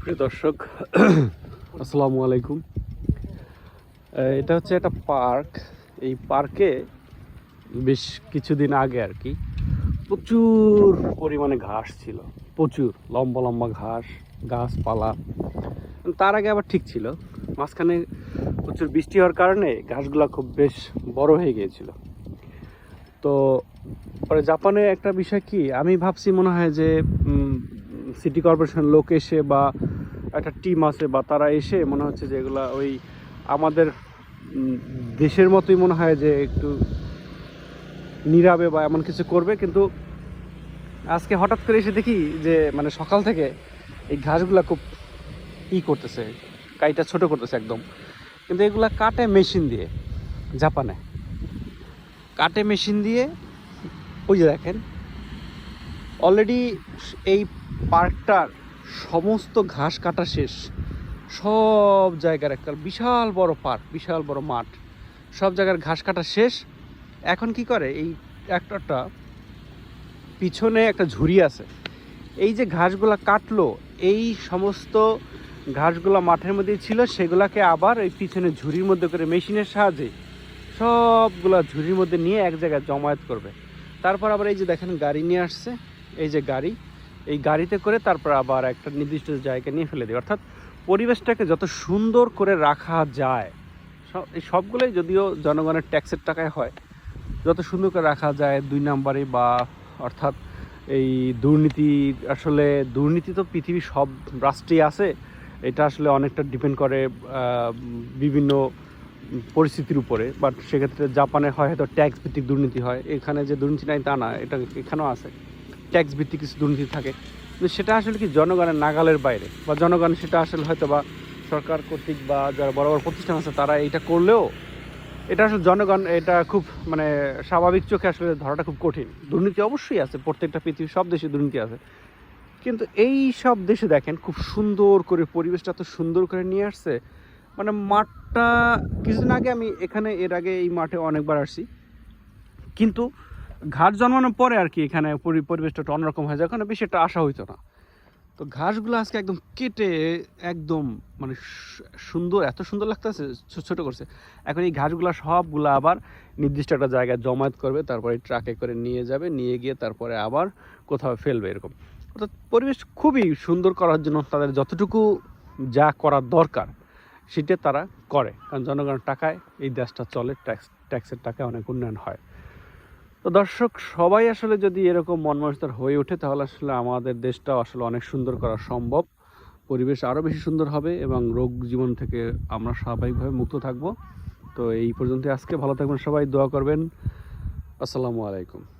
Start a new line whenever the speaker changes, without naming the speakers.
প্রিয় দর্শক, আসসালামু আলাইকুম। এটা হচ্ছে একটা পার্ক। এই পার্কে বেশ কিছুদিন আগে আর কি প্রচুর পরিমাণে ঘাস ছিল, প্রচুর লম্বা লম্বা ঘাস, গাছপালা। তার আগে আবার ঠিক ছিল। মাঝখানে প্রচুর বৃষ্টি হওয়ার কারণে ঘাসগুলো খুব বেশ বড় হয়ে গিয়েছিল। তো, পরে জাপানে একটা বিষয় কি? আমি ভাবছি মনে হয় যে সিটি কর্পোরেশন লোক এসে বা একটা টিম আছে বা তারা এসে মনে হচ্ছে যে এগুলা ওই আমাদের দেশের মতোই মনে হয় যে একটু নিরাবে বা এমন কিছু করবে। কিন্তু আজকে হঠাৎ করে এসে দেখি যে মানে সকাল থেকে এই ঘাসগুলা খুব ই করতেছে, কাইটা ছোট করতেছে একদম। কিন্তু এগুলা কাটে মেশিন দিয়ে, জাপানে। কাটে মেশিন দিয়ে, ওই যে দেখেন অলরেডি এই পার্কটার সমস্ত ঘাস কাটা শেষ। সব জায়গার একটা বিশাল বড় পার্ক, বিশাল বড় মাঠ। সব জায়গার ঘাস কাটা শেষ। এখন কি করে? এই ট্র্যাক্টরটা পিছনে একটা ঝুড়ি আছে। এই যে ঘাসগুলা কাটলো, এই সমস্ত ঘাসগুলো মাঠের মধ্যে ছিল, সেগুলাকে আবার ওই পিছনে ঝুড়ির মধ্যে করে মেশিনের সাহায্যে সবগুলা ঝুড়ির মধ্যে নিয়ে এক জায়গায় জমায়েত করবে। তারপর আবার এই যে দেখেন গাড়ি নিয়ে আসছে, এই যে গাড়ি, এই গাড়িতে করে তারপর আবার একটা নির্দিষ্ট জায়গায় নিয়ে ফেলে দেবে। অর্থাৎ পরিবেশটাকে যত সুন্দর করে রাখা যায়, সব এই সবগুলোই যদিও জনগণের ট্যাক্সের টাকায় হয়, যত সুন্দর করে রাখা যায় দুই নাম্বারে বা অর্থাৎ এই দুর্নীতি, আসলে দুর্নীতি তো পৃথিবীর সব রাষ্ট্রেই আছে, এটা আসলে অনেকটা ডিপেন্ড করে বিভিন্ন পরিস্থিতির উপরে বাট সেক্ষেত্রে জাপানে হয় হয়তো ট্যাক্স ভিত্তিক দুর্নীতি হয়। এখানে যে দুর্নীতি নাই তা না, এটা এখানেও আছে। ট্যাক্স ভিত্তিক কিছু দুর্নীতি থাকে। কিন্তু সেটা আসলে কি জনগণের নাগালের বাইরে? বা জনগণ সেটা আসলে হয়তো বা সরকার কর্তৃক বা যারা বড় বড় প্রতিষ্ঠান আছে, তারা এটা করলেও এটা আসলে জনগণ, এটা খুব মানে স্বাভাবিক চোখে আসলে ধরাটা খুব কঠিন। দুর্নীতি অবশ্যই আছে, প্রত্যেকটা পৃথিবীর সব দেশে দুর্নীতি আছে। কিন্তু এই সব দেশে দেখেন, খুব সুন্দর করে পরিবেশটা এত সুন্দর করে নিয়ে আসছে মানে মাঠটা কিছুদিন আগে আমি এখানে, এর আগে এই মাঠে অনেকবার আসছি। কিন্তু ঘাস জন্মানোর পরে আর কি এখানে পরিবেশটা অন্যরকম হয়ে যায় ওখানে বেশি একটা আশা হইতো না। তো ঘাসগুলো আজকে একদম কেটে একদম মানে সুন্দর, এত সুন্দর লাগতেছে ছোট করছে। এখন এই ঘাসগুলো সবগুলো আবার নির্দিষ্ট একটা জায়গায় জমায়েত করবে, তারপরে ট্রাকে করে নিয়ে যাবে, নিয়ে গিয়ে তারপরে আবার কোথাও ফেলবে এরকম। অর্থাৎ পরিবেশ খুবই সুন্দর করার জন্য তাদের যতটুকু যা করার দরকার সেটা তারা করে। কারণ জনগণের টাকায় এই দেশটা চলে ট্যাক্স ট্যাক্সের টাকায় অনেক উন্নয়ন হয়। তো দর্শক, সবাই আসলে যদি এরকম মন মানসিকতার হয়ে ওঠে, তাহলে আসলে আমাদের দেশটাও আসলে অনেক সুন্দর করা সম্ভব। পরিবেশ আরও বেশি সুন্দর হবে এবং রোগ জীবন থেকে আমরা স্বাভাবিকভাবে মুক্ত থাকব। তো এই পর্যন্ত আজকে। ভালো থাকবেন সবাই, দোয়া করবেন। আসসালামু আলাইকুম।